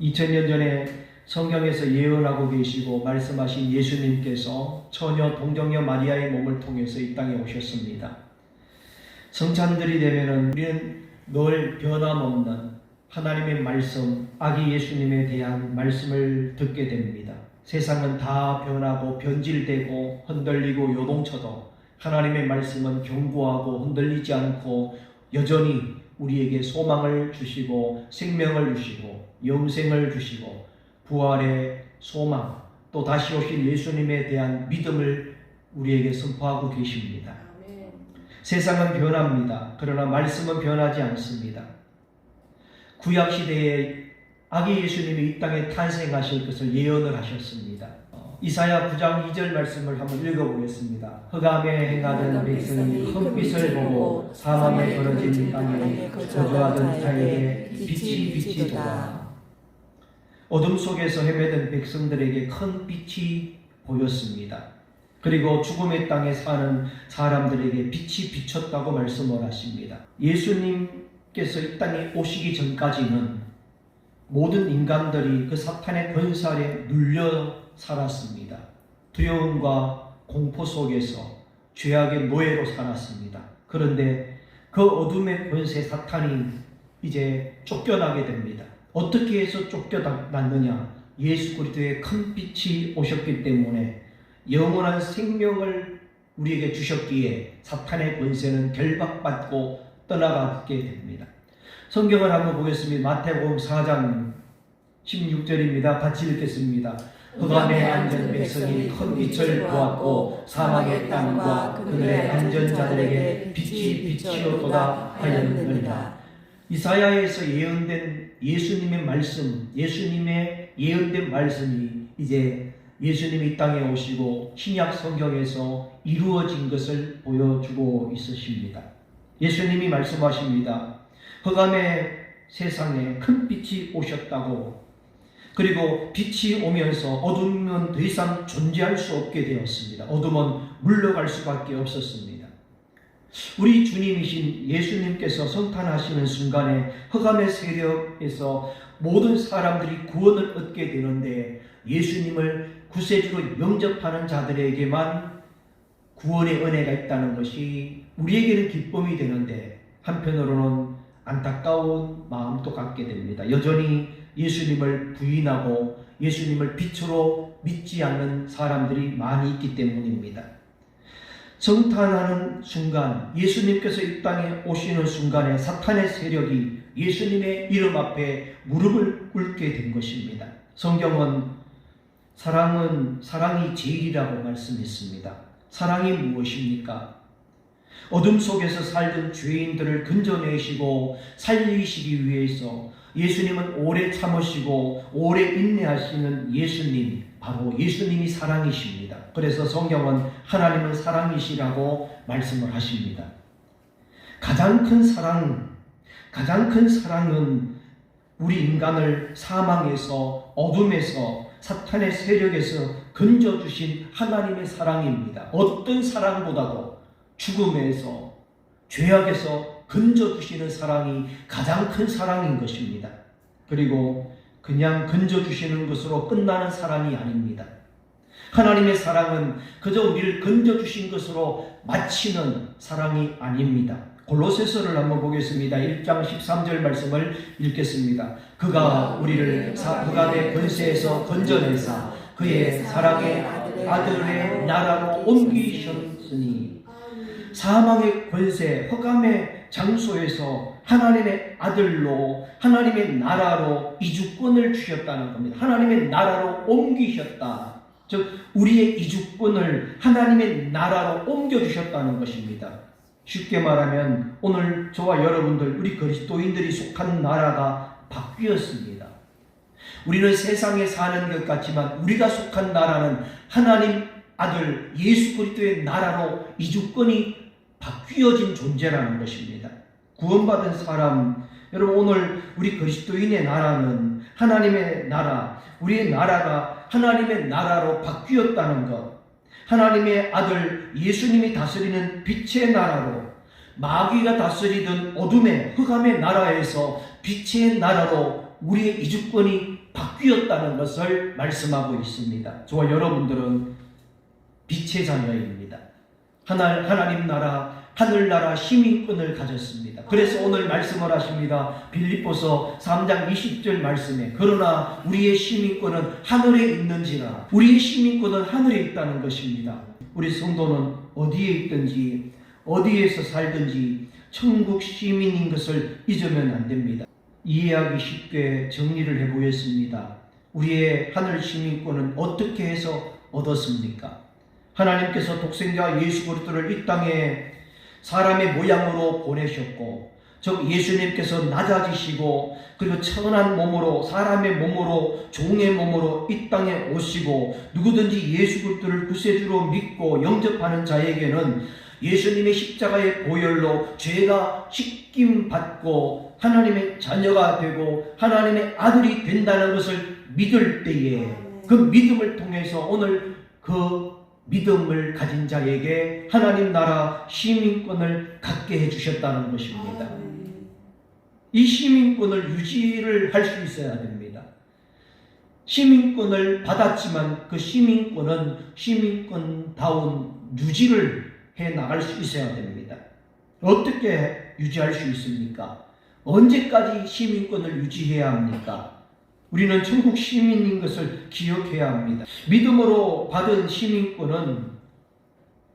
2000년 전에 성경에서 예언하고 계시고 말씀하신 예수님께서 처녀 동정녀 마리아의 몸을 통해서 이 땅에 오셨습니다. 성찬들이 되면은 우리는 늘 변함없는 하나님의 말씀, 아기 예수님에 대한 말씀을 듣게 됩니다. 세상은 다 변하고 변질되고 흔들리고 요동쳐도 하나님의 말씀은 견고하고 흔들리지 않고 여전히 우리에게 소망을 주시고 생명을 주시고 영생을 주시고 부활의 소망 또 다시 오실 예수님에 대한 믿음을 우리에게 선포하고 계십니다. 아멘. 세상은 변합니다. 그러나 말씀은 변하지 않습니다. 구약 시대에 아기 예수님이 이 땅에 탄생하실 것을 예언을 하셨습니다. 어, 이사야 9장 2절 말씀을 한번 읽어보겠습니다. 흑암에 행하던 백성이 큰 빛을 보고 사망에 벌어진 땅에 거주하던 자에게 빛이 비치도다. 어둠 속에서 헤매던 백성들에게 큰 빛이 보였습니다. 그리고 죽음의 땅에 사는 사람들에게 빛이 비쳤다고 말씀을 하십니다. 예수님께서 이 땅에 오시기 전까지는 모든 인간들이 그 사탄의 아래 눌려 살았습니다. 두려움과 공포 속에서 죄악의 노예로 살았습니다. 그런데 그 어둠의 권세 사탄이 이제 쫓겨나게 됩니다. 어떻게 해서 쫓겨났느냐? 예수 그리스도의 큰 빛이 오셨기 때문에 영원한 생명을 우리에게 주셨기에 사탄의 권세는 결박받고 떠나가게 됩니다. 성경을 한번 보겠습니다. 마태복음 4장 16절입니다. 같이 읽겠습니다. 흑암에 앉은 백성이 큰 빛을 보았고 사막의 땅과 그들의 앉은 자들에게 빛이 비치었도다 하였느니라. 이사야에서 예언된 예수님의 말씀, 예수님의 예언된 말씀이 이제 예수님이 이 땅에 오시고 신약 성경에서 이루어진 것을 보여주고 있으십니다. 예수님이 말씀하십니다. 흑암의 세상에 큰 빛이 오셨다고 그리고 빛이 오면서 어둠은 더 이상 존재할 수 없게 되었습니다. 어둠은 물러갈 수밖에 없었습니다. 우리 주님이신 예수님께서 성탄하시는 순간에 흑암의 세력에서 모든 사람들이 구원을 얻게 되는데 예수님을 구세주로 영접하는 자들에게만 구원의 은혜가 있다는 것이 우리에게는 기쁨이 되는데 한편으로는 안타까운 마음도 갖게 됩니다. 여전히 예수님을 부인하고 예수님을 빛으로 믿지 않는 사람들이 많이 있기 때문입니다. 성탄하는 순간, 예수님께서 이 땅에 오시는 순간에 사탄의 세력이 예수님의 이름 앞에 무릎을 꿇게 된 것입니다. 성경은 사랑은 사랑이 제일이라고 말씀했습니다. 사랑이 무엇입니까? 어둠 속에서 살던 죄인들을 건져내시고 살리시기 위해서 예수님은 오래 참으시고 오래 인내하시는 예수님, 바로 예수님이 사랑이십니다. 그래서 성경은 하나님은 사랑이시라고 말씀을 하십니다. 가장 큰 사랑, 가장 큰 사랑은 우리 인간을 사망에서 어둠에서 사탄의 세력에서 건져주신 하나님의 사랑입니다. 어떤 사랑보다도 죽음에서 죄악에서 건져 주시는 사랑이 가장 큰 사랑인 것입니다. 그리고 그냥 건져 주시는 것으로 끝나는 사랑이 아닙니다. 하나님의 사랑은 그저 우리를 건져 주신 것으로 마치는 사랑이 아닙니다. 골로새서를 한번 보겠습니다. 1장 13절 말씀을 읽겠습니다. 그가 우리를 흑암의 권세에서 건져내사 그의 사랑의 아들의 나라로 옮기셨으니 사망의 권세, 흑암의 장소에서 하나님의 아들로 하나님의 나라로 이주권을 주셨다는 겁니다. 하나님의 나라로 옮기셨다. 즉 우리의 이주권을 하나님의 나라로 옮겨 주셨다는 것입니다. 쉽게 말하면 오늘 저와 여러분들 우리 그리스도인들이 속한 나라가 바뀌었습니다. 우리는 세상에 사는 것 같지만 우리가 속한 나라는 하나님 아들 예수 그리스도의 나라로 이주권이 바뀌어진 존재라는 것입니다. 구원받은 사람 여러분 오늘 우리 그리스도인의 나라는 하나님의 나라 우리의 나라가 하나님의 나라로 바뀌었다는 것 하나님의 아들 예수님이 다스리는 빛의 나라로 마귀가 다스리던 어둠의 흑암의 나라에서 빛의 나라로 우리의 이주권이 바뀌었다는 것을 말씀하고 있습니다. 저와 여러분들은 빛의 자녀입니다. 하나, 하나님 나라, 하늘나라 시민권을 가졌습니다. 그래서 오늘 말씀을 하십니다. 빌립보서 3장 20절 말씀에 그러나 우리의 시민권은 하늘에 있는지라 우리의 시민권은 하늘에 있다는 것입니다. 우리 성도는 어디에 있든지 어디에서 살든지 천국 시민인 것을 잊으면 안 됩니다. 이해하기 쉽게 정리를 해보겠습니다. 우리의 하늘 시민권은 어떻게 해서 얻었습니까? 하나님께서 독생자 예수 그리스도를 이 땅에 사람의 모양으로 보내셨고 즉 예수님께서 낮아지시고 그리고 천한 몸으로 사람의 몸으로 종의 몸으로 이 땅에 오시고 누구든지 예수 그리스도를 구세주로 믿고 영접하는 자에게는 예수님의 십자가의 보혈로 죄가 씻김 받고 하나님의 자녀가 되고 하나님의 아들이 된다는 것을 믿을 때에 그 믿음을 통해서 오늘 그 믿음을 가진 자에게 하나님 나라 시민권을 갖게 해주셨다는 것입니다. 이 시민권을 유지를 할 수 있어야 됩니다. 시민권을 받았지만 그 시민권은 시민권다운 유지를 해 나갈 수 있어야 됩니다. 어떻게 유지할 수 있습니까? 언제까지 시민권을 유지해야 합니까? 우리는 천국 시민인 것을 기억해야 합니다. 믿음으로 받은 시민권은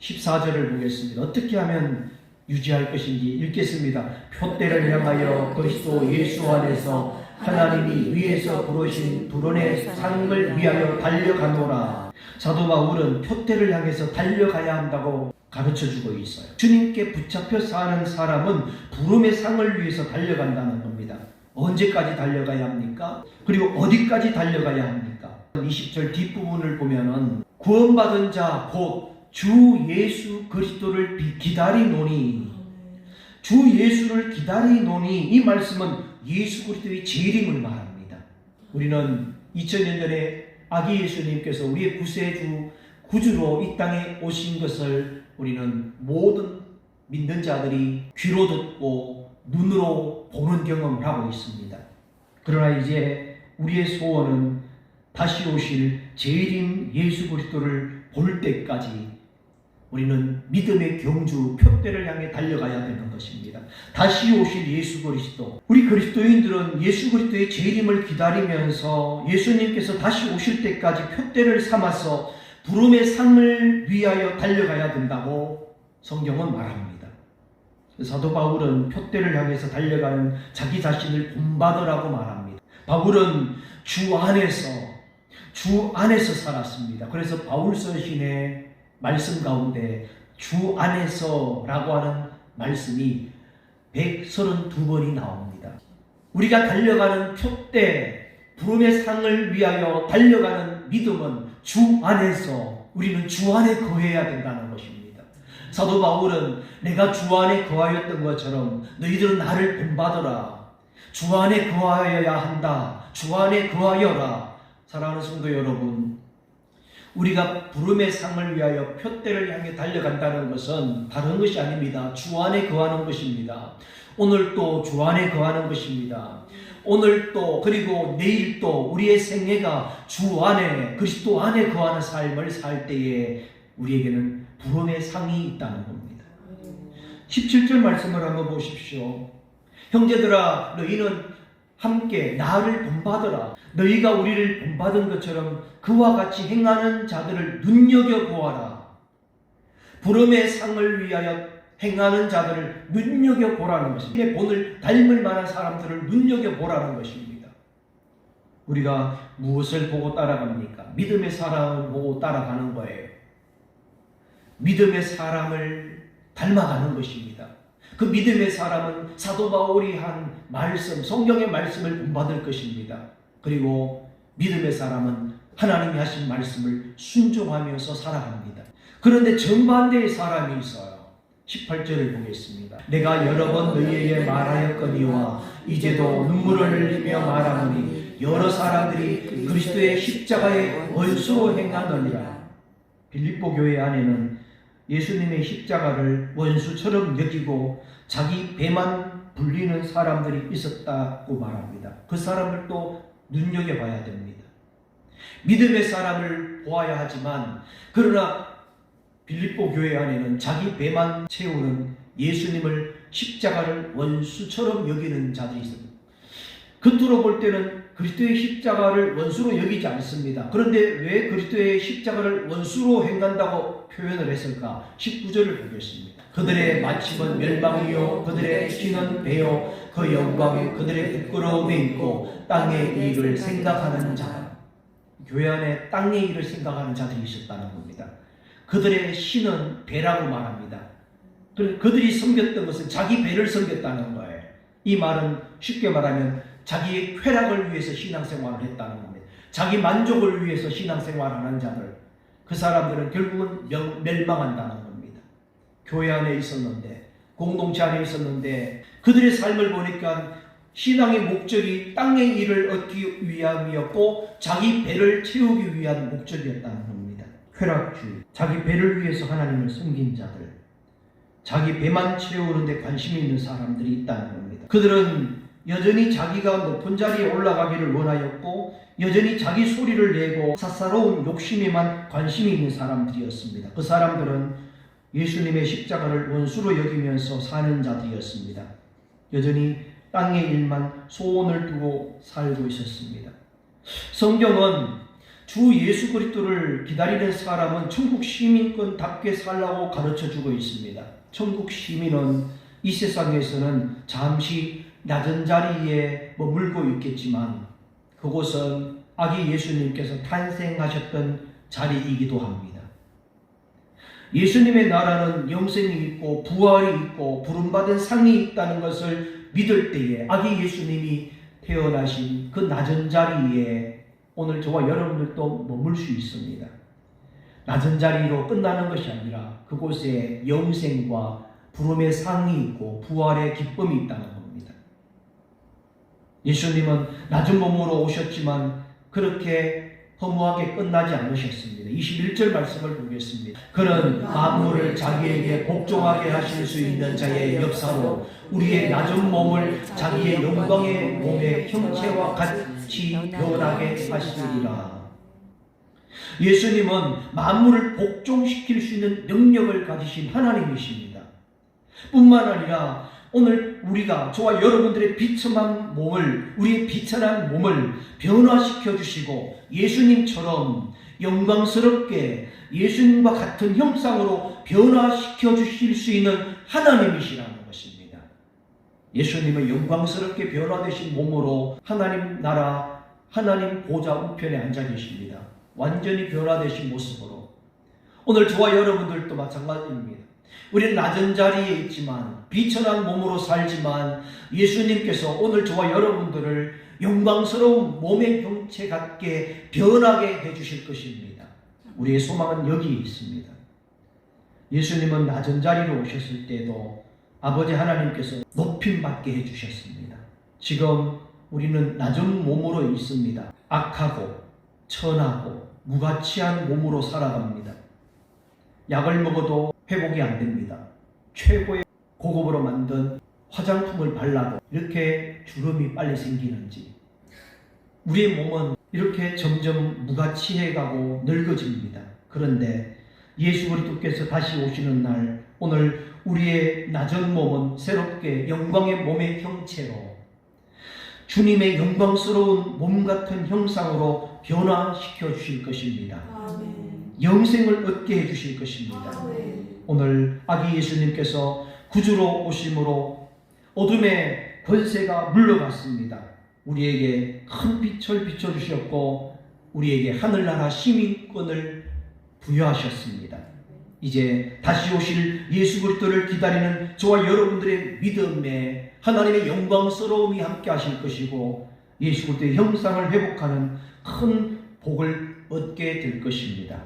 14절을 보겠습니다. 어떻게 하면 유지할 것인지 읽겠습니다. 표대를 향하여 그리스도 예수 안에서 하나님이 위에서 부르신 불원의 상을 위하여 달려가노라. 사도 바울은 표대를 향해서 달려가야 한다고 가르쳐 주고 있어요. 주님께 붙잡혀 사는 사람은 부름의 상을 위해서 달려간다는 겁니다. 언제까지 달려가야 합니까? 그리고 어디까지 달려가야 합니까? 20절 뒷부분을 보면은 구원받은 자 곧 주 예수 그리스도를 비- 기다리노니 주 예수를 기다리노니 이 말씀은 예수 그리스도의 재림을 말합니다. 우리는 2000년 전에 아기 예수님께서 우리의 구세주 구주로 이 땅에 오신 것을 우리는 모든 믿는 자들이 귀로 듣고 눈으로 보는 경험을 하고 있습니다. 그러나 이제 우리의 소원은 다시 오실 재림 예수 그리스도를 볼 때까지 우리는 믿음의 경주 표대를 향해 달려가야 되는 것입니다. 다시 오실 예수 그리스도. 우리 그리스도인들은 예수 그리스도의 재림을 기다리면서 예수님께서 다시 오실 때까지 표대를 삼아서 부름의 상을 위하여 달려가야 된다고 성경은 말합니다. 사도 바울은 표대를 향해서 달려가는 자기 자신을 본받으라고 말합니다. 바울은 주 안에서 주 안에서 살았습니다. 그래서 바울 서신의 말씀 가운데 주 안에서라고 하는 말씀이 132번이 나옵니다. 우리가 달려가는 표대 부름의 상을 위하여 달려가는 믿음은 주 안에서 우리는 주 안에 거해야 된다는 것입니다. 사도 바울은 내가 주 안에 거하였던 것처럼 너희들은 나를 본받으라. 주 안에 거하여야 한다. 주 안에 거하여라. 사랑하는 성도 여러분, 우리가 부름의 상을 위하여 표대를 향해 달려간다는 것은 다른 것이 아닙니다. 주 안에 거하는 것입니다. 오늘 또주 안에 거하는 것입니다. 오늘 또 그리고 내일 또 우리의 생애가 주 안에 그리스도 안에 거하는 삶을 살 때에 우리에게는 부름의 상이 있다는 겁니다. 17절 말씀을 한번 보십시오. 형제들아 너희는 함께 나를 본받으라. 너희가 우리를 본받은 것처럼 그와 같이 행하는 자들을 눈여겨 보아라. 부름의 상을 위하여 행하는 자들을 눈여겨 보라는 것입니다. 내 본을 닮을 만한 사람들을 눈여겨 보라는 것입니다. 우리가 무엇을 보고 따라갑니까? 믿음의 사람을 보고 따라가는 거예요. 믿음의 사람을 닮아가는 것입니다. 그 믿음의 사람은 사도 바울이 한 말씀, 성경의 말씀을 본받을 것입니다. 그리고 믿음의 사람은 하나님이 하신 말씀을 순종하면서 살아갑니다. 그런데 정반대의 사람이 있어요. 18절을 보겠습니다. 내가 여러 번 너희에게 말하였거니와 이제도 눈물을 흘리며 말하노니 여러 사람들이 그리스도의 십자가의 원수로 행하느니라. 빌립보 교회 안에는 예수님의 십자가를 원수처럼 여기고 자기 배만 불리는 사람들이 있었다고 말합니다. 그 사람들도 눈여겨봐야 됩니다. 믿음의 사람을 보아야 하지만 그러나 빌립보 교회 안에는 자기 배만 채우는 예수님을 십자가를 원수처럼 여기는 자들이 있습니다. 겉으로 볼 때는 그리스도의 십자가를 원수로 여기지 않습니다. 그런데 왜 그리스도의 십자가를 원수로 행한다고 표현을 했을까? 19절을 보겠습니다. 그들의 마침은 멸망이요 그들의 신은 배요 그 영광이 그들의 부끄러움에 있고 땅의 이익을 생각하는 자. 교회 안에 땅의 일을 생각하는 자들이 있었다는 겁니다. 그들의 신은 배라고 말합니다. 그- 그들이 섬겼던 것은 자기 배를 섬겼다는 거예요. 이 말은 쉽게 말하면 자기의 쾌락을 위해서 신앙생활을 했다는 겁니다. 자기 만족을 위해서 신앙생활하는 자들, 그 사람들은 결국은 명- 멸망한다는 겁니다. 교회 안에 있었는데, 공동체 안에 있었는데, 그들의 삶을 보니까 신앙의 목적이 땅의 일을 얻기 위함이었고 자기 배를 채우기 위한 목적이었다는 겁니다. 쾌락주의, 자기 배를 위해서 하나님을 섬긴 자들, 자기 배만 채우는데 관심이 있는 사람들이 있다는 겁니다. 그들은 여전히 자기가 높은 자리에 올라가기를 원하였고 여전히 자기 소리를 내고 사사로운 욕심에만 관심이 있는 사람들이었습니다. 그 사람들은 예수님의 십자가를 원수로 여기면서 사는 자들이었습니다. 여전히 땅의 일만 소원을 두고 살고 있었습니다. 성경은 주 예수 그리스도를 기다리는 사람은 천국 시민권답게 살라고 가르쳐 주고 있습니다. 천국 시민은 이 세상에서는 잠시 낮은 자리에 머물고 있겠지만 그곳은 아기 예수님께서 탄생하셨던 자리이기도 합니다. 예수님의 나라는 영생이 있고 부활이 있고 부름받은 상이 있다는 것을 믿을 때에 아기 예수님이 태어나신 그 낮은 자리에 오늘 저와 여러분들도 머물 수 있습니다. 낮은 자리로 끝나는 것이 아니라 그곳에 영생과 부름의 상이 있고 부활의 기쁨이 있다는 겁니다. 예수님은 낮은 몸으로 오셨지만 그렇게 허무하게 끝나지 않으셨습니다. 21절 말씀을 보겠습니다. 그는 만물을 자기에게 복종하게 하실 수 있는 자의 역사로 우리의 낮은 몸을 자기의 영광의 몸의 형체와 같이 변하게 하시리라. 예수님은 만물을 복종시킬 수 있는 능력을 가지신 하나님이십니다. 뿐만 아니라 오늘 우리가 저와 여러분들의 비천한 몸을 우리의 비천한 몸을 변화시켜 주시고 예수님처럼 영광스럽게 예수님과 같은 형상으로 변화시켜 주실 수 있는 하나님이시라는 것입니다. 예수님의 영광스럽게 변화되신 몸으로 하나님 나라 하나님 보좌 우편에 앉아 계십니다. 완전히 변화되신 모습으로 오늘 저와 여러분들도 마찬가지입니다. 우리는 낮은 자리에 있지만 비천한 몸으로 살지만 예수님께서 오늘 저와 여러분들을 영광스러운 몸의 형체 같게 변하게 해주실 것입니다. 우리의 소망은 여기 있습니다. 예수님은 낮은 자리로 오셨을 때도 아버지 하나님께서 높임 받게 해주셨습니다. 지금 우리는 낮은 몸으로 있습니다. 악하고 천하고 무가치한 몸으로 살아갑니다. 약을 먹어도 회복이 안 됩니다. 최고의 고급으로 만든 화장품을 발라도 이렇게 주름이 빨리 생기는지 우리의 몸은 이렇게 점점 무가치해가고 늙어집니다. 그런데 예수 그리스도께서 다시 오시는 날 오늘 우리의 낮은 몸은 새롭게 영광의 몸의 형체로 주님의 영광스러운 몸 같은 형상으로 변화시켜 주실 것입니다. 영생을 얻게 해 주실 것입니다. 오늘 아기 예수님께서 구주로 오심으로 어둠의 권세가 물러갔습니다. 우리에게 큰 빛을 비춰주셨고 우리에게 하늘나라 시민권을 부여하셨습니다. 이제 다시 오실 예수 그리스도를 기다리는 저와 여러분들의 믿음에 하나님의 영광스러움이 함께 하실 것이고 예수 그리스도의 형상을 회복하는 큰 복을 얻게 될 것입니다.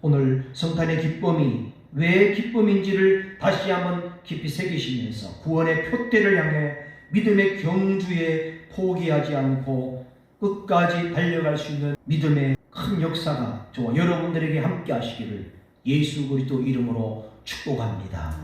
오늘 성탄의 기쁨이 왜 기쁨인지를 다시 한번 깊이 새기시면서 구원의 표대를 향해 믿음의 경주에 포기하지 않고 끝까지 달려갈 수 있는 믿음의 큰 역사가 저와 여러분들에게 함께 하시기를 예수 그리스도 이름으로 축복합니다.